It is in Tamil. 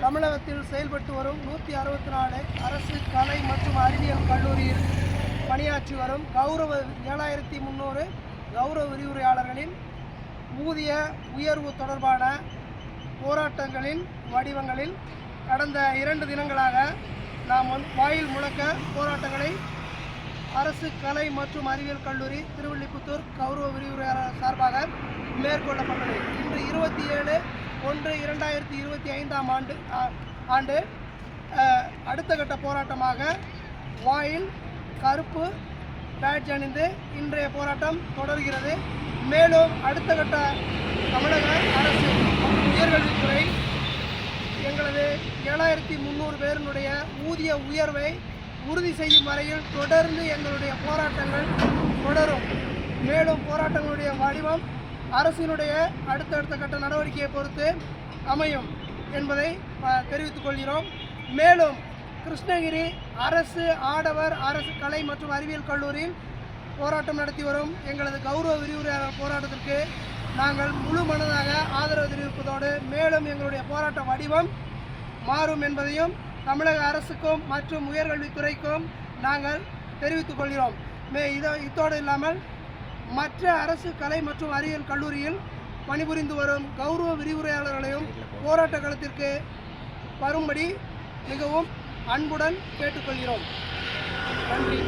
தமிழகத்தில் செயல்பட்டு வரும் நூற்றி அறுபத்தி நாலு அரசு கலை மற்றும் அறிவியல் கல்லூரியில் பணியாற்றி வரும் கௌரவ ஏழாயிரத்தி முந்நூறு கௌரவ விரிவுரையாளர்களின் ஊதிய உயர்வு தொடர்பான போராட்டங்களின் வடிவங்களில் கடந்த இரண்டு தினங்களாக நாம் வாயில் முழக்க போராட்டங்களை அரசு கலை மற்றும் அறிவியல் கல்லூரி திருவள்ளிபுத்தூர் கௌரவ விரிவுரையாளர் சார்பாக மேற்கொள்ளப்பட்டது இன்று இருபத்தி ஏழு ஒன்று இரண்டாயிரத்தி இருபத்தி ஐந்தாம் ஆண்டு ஆ- ஆண்டு அடுத்த கட்ட போராட்டமாக வாயில் கருப்பு பேட்ச் அணிந்து இன்றைய போராட்டம் தொடர்கிறது. மேலும் அடுத்த கட்ட தமிழக அரசு உயர்கல்வித்துறை எங்களது ஏழாயிரத்தி முந்நூறு பேரினுடைய ஊதிய உயர்வை உறுதி செய்யும் வரையில் தொடர்ந்து எங்களுடைய போராட்டங்கள் தொடரும். மேலும் போராட்டங்களுடைய வடிவம் அரசினுடைய அடுத்தடுத்த கட்ட நடவடிக்கையை பொறுத்து அமையும் என்பதை தெரிவித்துக் கொள்கிறோம். மேலும் கிருஷ்ணகிரி அரசு ஆடவர் அரசு கலை மற்றும் அறிவியல் கல்லூரியில் போராட்டம் நடத்தி வரும் எங்களது கௌரவ விரிவுரையாளர் போராட்டத்திற்கு நாங்கள் முழு மனதாக ஆதரவு தெரிவிப்பதோடு மேலும் எங்களுடைய போராட்ட வடிவம் மாறும் என்பதையும் தமிழக அரசுக்கும் மற்றும் உயர்கல்வித்துறைக்கும் நாங்கள் தெரிவித்துக் கொள்கிறோம். மே இதோ இதோடு இல்லாமல் மற்ற அரசு கலை மற்றும் அறிவியல் கல்லூரியில் பணிபுரிந்து வரும் கௌரவ விரிவுரையாளர்களையும் போராட்ட களத்திற்கு வரும்படி மிகவும் அன்புடன் கேட்டுக்கொள்கிறோம். நன்றி.